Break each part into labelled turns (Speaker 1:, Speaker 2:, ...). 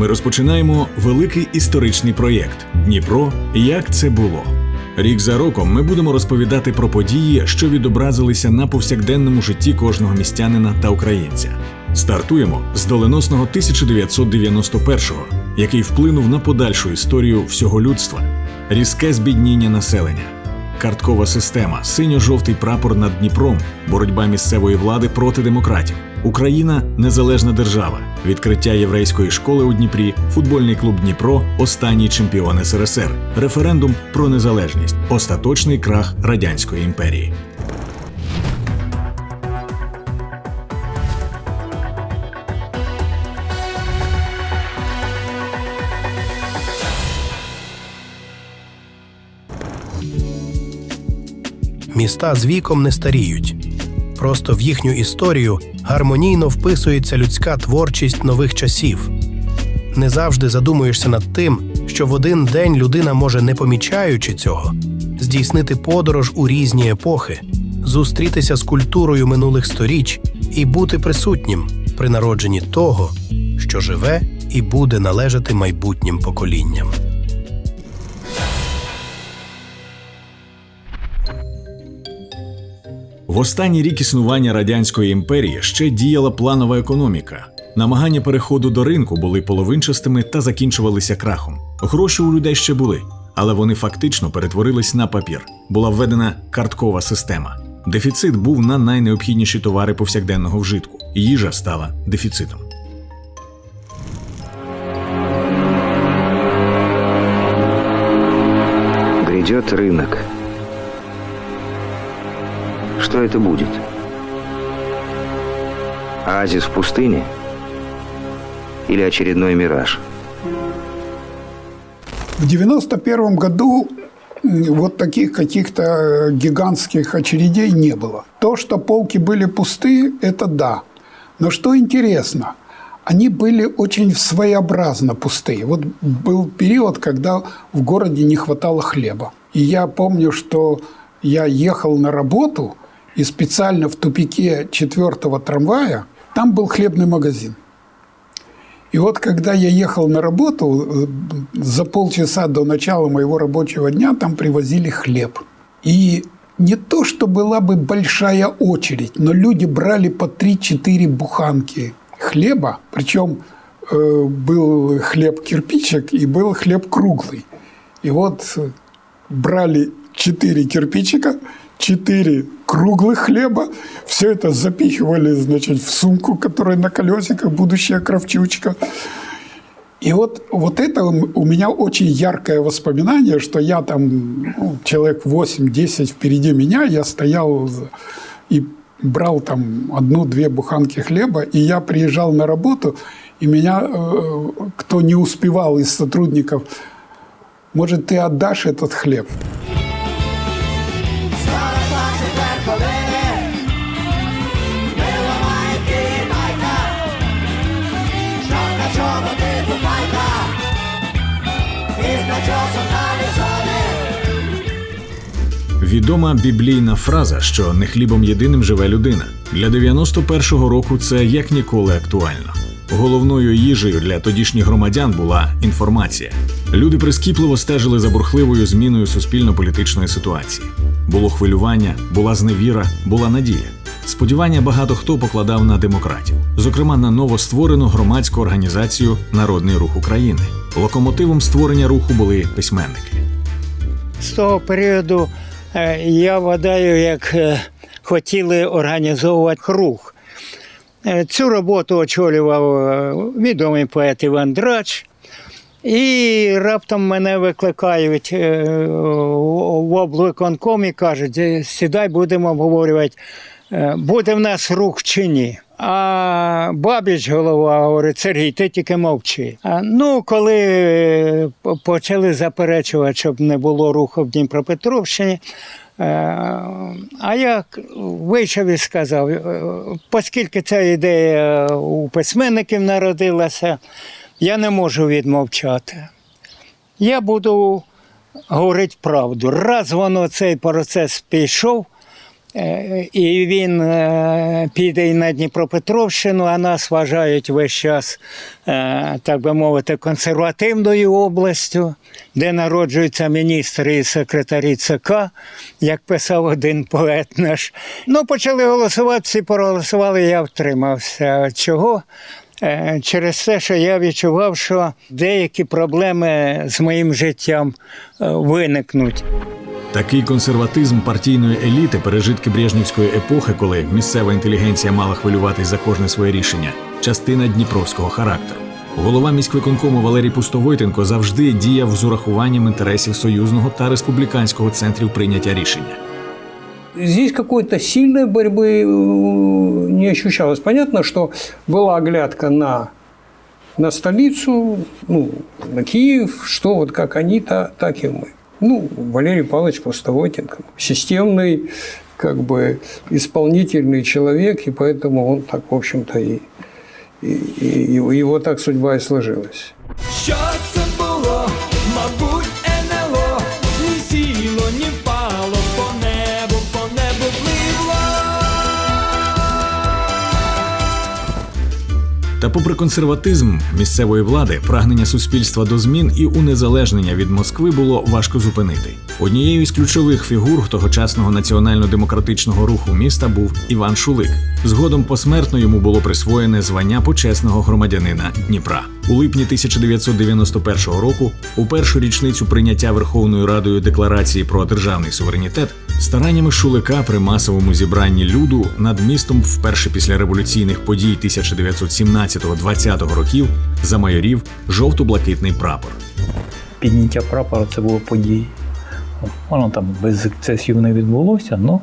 Speaker 1: ми розпочинаємо великий історичний проєкт Дніпро. Як це було? Рік за роком ми будемо розповідати про події, що відобразилися на повсякденному житті кожного містянина та українця. Стартуємо з доленосного 1991-го, який вплинув на подальшу історію всього людства, різке збідніння населення, карткова система, синьо-жовтий прапор над Дніпром, боротьба місцевої влади проти демократів. Україна незалежна держава, відкриття єврейської школи у Дніпрі, футбольний клуб Дніпро, останній чемпіон СРСР, референдум про незалежність, остаточний крах радянської імперії.
Speaker 2: Міста з віком не старіють. Просто в їхню історію гармонійно вписується людська творчість нових часів. Не завжди задумуєшся над тим, що в один день людина може, не помічаючи цього, здійснити подорож у різні епохи, зустрітися з культурою минулих сторіч і бути присутнім при народженні того, що живе і буде належати майбутнім поколінням.
Speaker 1: В останній рік існування радянської імперії ще діяла планова економіка. Намагання переходу до ринку були половинчастими та закінчувалися крахом. Гроші у людей ще були, але вони фактично перетворились на папір. Була введена карткова система. Дефіцит був на найнеобхідніші товари повсякденного вжитку. Їжа стала дефіцитом.
Speaker 3: Грядет рынок. Что это будет? Оазис в пустыне? Или очередной мираж?
Speaker 4: В 91 году вот таких каких-то э, гигантских очередей не было. То, что полки были пусты, это да. Но что интересно, они были очень своеобразно пустые. Вот был период, когда в городе не хватало хлеба. И я помню, что я ехал на работу, и специально в тупике четвертого трамвая там был хлебный магазин. И вот когда я ехал на работу, э, за полчаса до начала моего рабочего дня там привозили хлеб. И не то, что была бы большая очередь, но люди брали по 3-4 буханки хлеба. Причем э, был хлеб кирпичик и был хлеб круглый. И вот э, брали 4 кирпичика, 4 круглых хлеба, все это запихивали, значит, в сумку, которая на колесиках, будущая кравчучка. И вот, вот это у меня очень яркое воспоминание, что я там, ну, человек 8-10 впереди меня, я стоял и брал там одну-две буханки хлеба, и я приезжал на работу, и меня, э, кто не успевал из сотрудников, может, ты отдашь этот хлеб?
Speaker 1: Відома біблійна фраза, що не хлібом єдиним живе людина. Для 91-го року це як ніколи актуально. Головною їжею для тодішніх громадян була інформація. Люди прискіпливо стежили за бурхливою зміною суспільно-політичної ситуації. Було хвилювання, була зневіра, була надія. Сподівання багато хто покладав на демократів, зокрема на новостворену громадську організацію Народний рух України. Локомотивом створення руху були письменники.
Speaker 5: з того періоду е, я вважаю, як е, хотіли організовувати рух. Е, Цю роботу очолював відомий поет Іван Драч. І раптом мене викликають в облвиконком і кажуть, «Е, сідай, будемо обговорювати, буде в нас рух чи ні. А Бабіч голова говорить, Сергій, ти тільки мовчи. А, ну, коли е, почали заперечувати, щоб не було руху в Дніпропетровщині, е, а я вийшов і сказав, е, оскільки ця ідея у письменників народилася, я не можу відмовчати. Я буду говорити правду. Раз воно цей процес пішов, І він е, піде і на Дніпропетровщину, а нас вважають весь час, е, так би мовити, консервативною областю, де народжуються міністри і секретарі ЦК, як писав один поет наш. Ну, почали голосувати, всі проголосували, я втримався. Чого? Е, Через те, що я відчував, що деякі проблеми з моїм життям е, виникнуть.
Speaker 1: Такий консерватизм партійної еліти, пережитки Брежнівської епохи, коли місцева інтелігенція мала хвилюватись за кожне своє рішення, частина дніпровського характеру. Голова міськвиконкому Валерій Пустовойтенко завжди діяв з урахуванням інтересів союзного та республіканського центрів прийняття рішення.
Speaker 6: Здесь какой-то сильной борьбы э, не ощущалось. Понятно, что была оглядка на, на столицу, ну, на Киев, что вот как они-то, так и мы. Ну, Валерий Павлович Пустовойтенко, системный, как бы исполнительный человек, и поэтому он так, в общем-то, и, и, и его- так судьба и сложилась.
Speaker 1: Та, попри консерватизм місцевої влади, прагнення суспільства до змін і унезалежнення від Москви було важко зупинити. Однією із ключових фігур тогочасного національно-демократичного руху міста був Іван Шулик. Згодом посмертно йому було присвоєне звання почесного громадянина Дніпра. У липні 1991 року, у першу річницю прийняття Верховною Радою декларації про державний суверенітет, стараннями Шулика при масовому зібранні люду над містом вперше після революційних подій 1917-20 років замайорів жовто-блакитний прапор.
Speaker 7: підняття прапора це було подією. Воно там без ексцесів не відбулося, але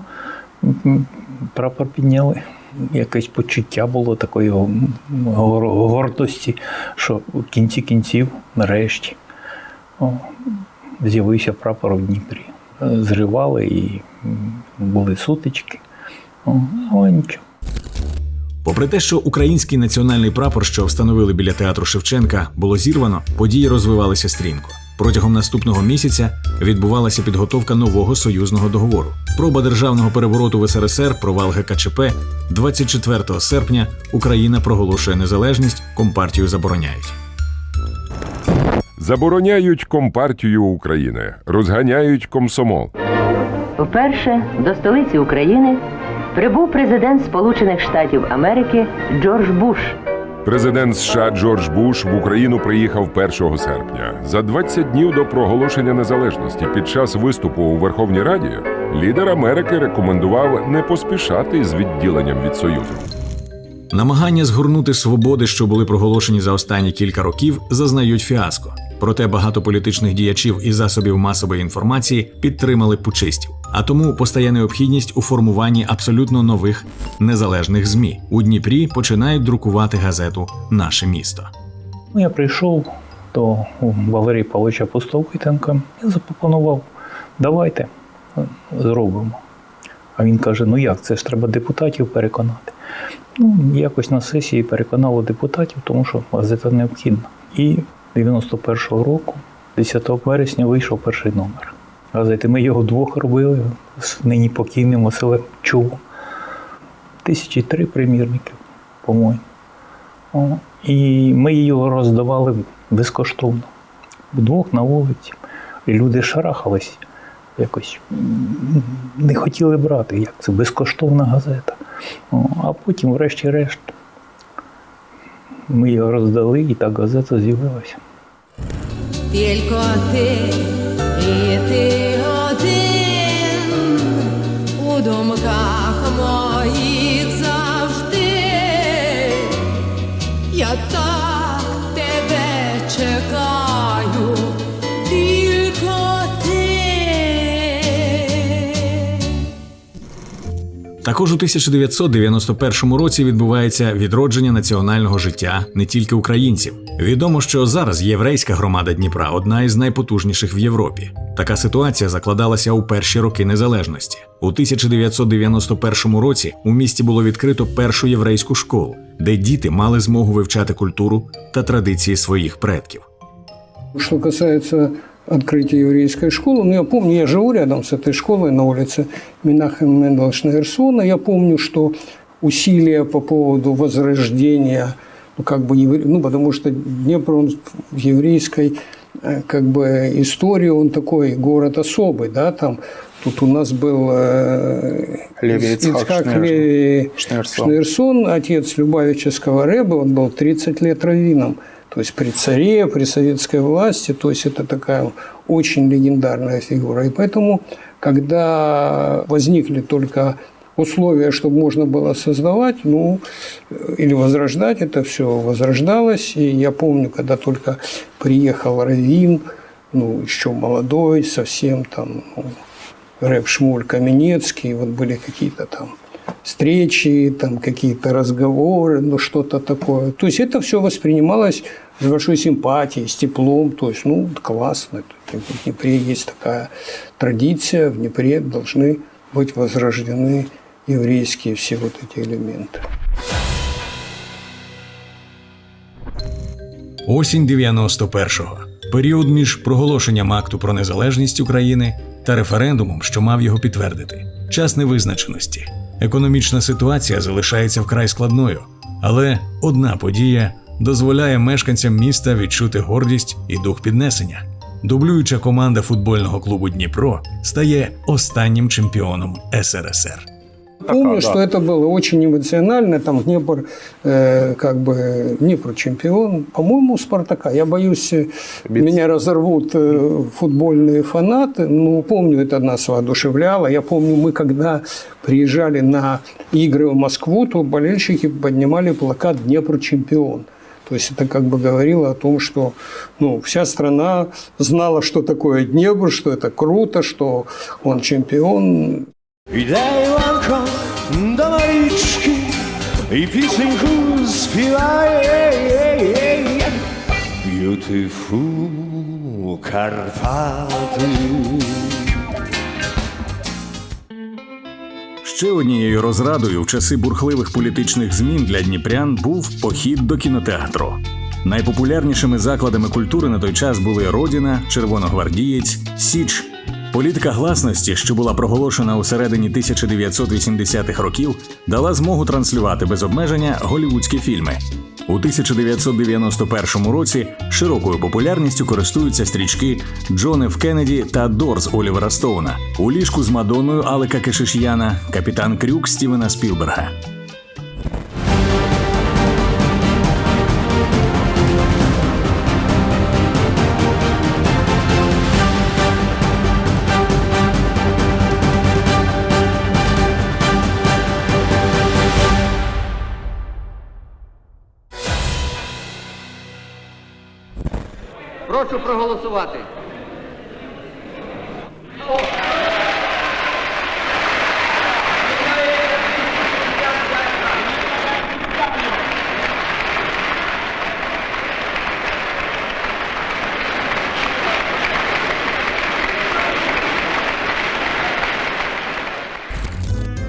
Speaker 7: прапор підняли. Якесь почуття було такої гордості, що в кінці кінців, нарешті, з'явився прапор в Дніпрі. Зривали і були сутички. Але нічого.
Speaker 1: Попри те, що український національний прапор, що встановили біля театру Шевченка, було зірвано, події розвивалися стрімко. Протягом наступного місяця відбувалася підготовка нового союзного договору. Проба державного перевороту в СРСР, провал ГКЧП. 24 серпня Україна проголошує незалежність, компартію забороняють.
Speaker 8: Забороняють Компартію України, розганяють комсомол.
Speaker 9: Вперше до столиці України прибув президент Сполучених Штатів Америки Джордж Буш.
Speaker 8: Президент США Джордж Буш в Україну приїхав 1 серпня. За 20 днів до проголошення незалежності під час виступу у Верховній Раді лідер Америки рекомендував не поспішати з відділенням від Союзу.
Speaker 1: Намагання згорнути свободи, що були проголошені за останні кілька років, зазнають фіаско. Проте багато політичних діячів і засобів масової інформації підтримали пучистів. А тому постає необхідність у формуванні абсолютно нових незалежних змі. У Дніпрі починають друкувати газету Наше місто.
Speaker 7: Ну, я прийшов до Валерія Павловича Пустовитенка і запропонував, давайте зробимо. А він каже: ну як, це ж треба депутатів переконати. Ну, якось на сесії переконало депутатів, тому що газета необхідна. І 91-го року, 10 вересня, вийшов перший номер. Газети ми його двох робили з нині покійним Василем Чулом. Тисячі три примірників, по-моєму. І ми його роздавали безкоштовно. Вдвох на вулиці. І люди шарахались якось не хотіли брати, як це безкоштовна газета. А потім, врешті-решт, ми його роздали, і так газета з'явилася.
Speaker 10: Тільки ти і ти один у думках
Speaker 1: Також у 1991 році відбувається відродження національного життя не тільки українців. Відомо, що зараз єврейська громада Дніпра одна із найпотужніших в Європі. Така ситуація закладалася у перші роки незалежності. У 1991 році у місті було відкрито першу єврейську школу, де діти мали змогу вивчати культуру та традиції своїх предків.
Speaker 6: Что касается открытия еврейской школы. Но я помню, я живу рядом с этой школой на улице Минахема Мендела Шнейрсона. Я помню, что усилия по поводу возрождения, ну, как бы, ну, потому что Днепр, он в еврейской э, как бы истории, он такой город особый, да, там, тут у нас был э,
Speaker 7: Леви
Speaker 6: Ицхак Леви.
Speaker 7: Шнейрсон,
Speaker 6: отец Любавического Рэбе, он был 30 лет раввином. То есть при царе, при советской власти, то есть это такая очень легендарная фигура. И поэтому, когда возникли только условия, чтобы можно было создавать, ну, э, или возрождать, это все возрождалось. И я помню, когда только приехал Равин, ну, еще молодой, совсем там, ну, рэп Шмуль Каменецкий, вот были какие-то там встречи, там какие-то разговоры, ну что-то такое. То есть это все воспринималось с большой симпатией, с теплом, то есть, ну, классно. В Днепре есть такая традиция, в Днепре должны быть возрождены еврейские все вот эти элементы.
Speaker 1: Осінь 91-го. Період між проголошенням акту про незалежність України та референдумом, що мав його підтвердити. Час невизначеності. Економічна ситуація залишається вкрай складною, але одна подія дозволяє мешканцям міста відчути гордість і дух піднесення. Дублююча команда футбольного клубу Дніпро стає останнім чемпіоном СРСР.
Speaker 6: Помню, что это было очень эмоционально. Там Днепр, э, как бы, Днепр чемпион. По-моему, Спартака. Я боюсь, э, меня разорвут э, футбольные фанаты. Но помню, это нас воодушевляло. Я помню, мы когда приезжали на игры в Москву, то болельщики поднимали плакат «Днепр чемпион». То есть это как бы говорило о том, что ну, вся страна знала, что такое Днепр, что это круто, что он чемпион.
Speaker 11: Іде Іванко до Марічки і пісеньку співає. Beautiful Карпати.
Speaker 1: Ще однією розрадою в часи бурхливих політичних змін для дніпрян був похід до кінотеатру. Найпопулярнішими закладами культури на той час були Родіна, Червоногвардієць, Січ. Політика гласності, що була проголошена у середині 1980-х років, дала змогу транслювати без обмеження голівудські фільми. У 1991 році широкою популярністю користуються стрічки Джон Ф. Кеннеді та Дорз Олівера Стоуна у ліжку з Мадонною Алека Кешиш'яна, капітан Крюк Стівена Спілберга.
Speaker 12: Проголосувати.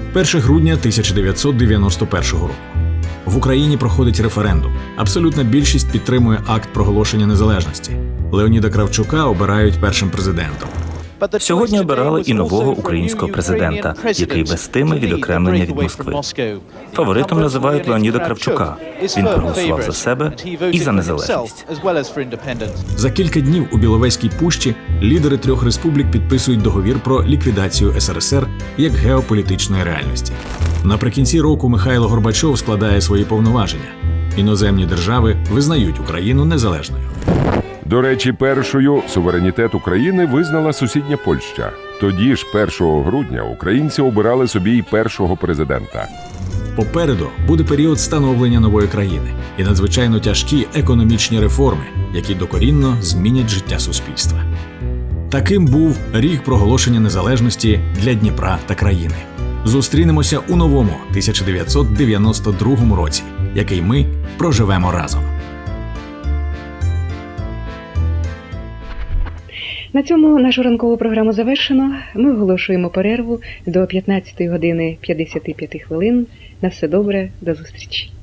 Speaker 1: – 1 грудня 1991 року. В Україні проходить референдум. Абсолютна більшість підтримує акт проголошення незалежності. Леоніда Кравчука обирають першим президентом.
Speaker 13: Сьогодні обирали і нового українського президента, який вестиме відокремлення від Москви. Фаворитом називають Леоніда Кравчука. Він проголосував за себе і за незалежність.
Speaker 1: За кілька днів у Біловезькій пущі лідери трьох республік підписують договір про ліквідацію СРСР як геополітичної реальності. Наприкінці року Михайло Горбачов складає свої повноваження. Іноземні держави визнають Україну незалежною.
Speaker 8: До речі, першою суверенітет України визнала сусідня Польща. Тоді ж, 1 грудня, українці обирали собі й першого президента.
Speaker 1: Попереду буде період становлення нової країни і надзвичайно тяжкі економічні реформи, які докорінно змінять життя суспільства. Таким був рік проголошення незалежності для Дніпра та країни. Зустрінемося у новому 1992 році, який ми проживемо разом.
Speaker 14: На цьому нашу ранкову програму завершено. Ми оголошуємо перерву до 15 години 55 хвилин. На все добре, до зустрічі.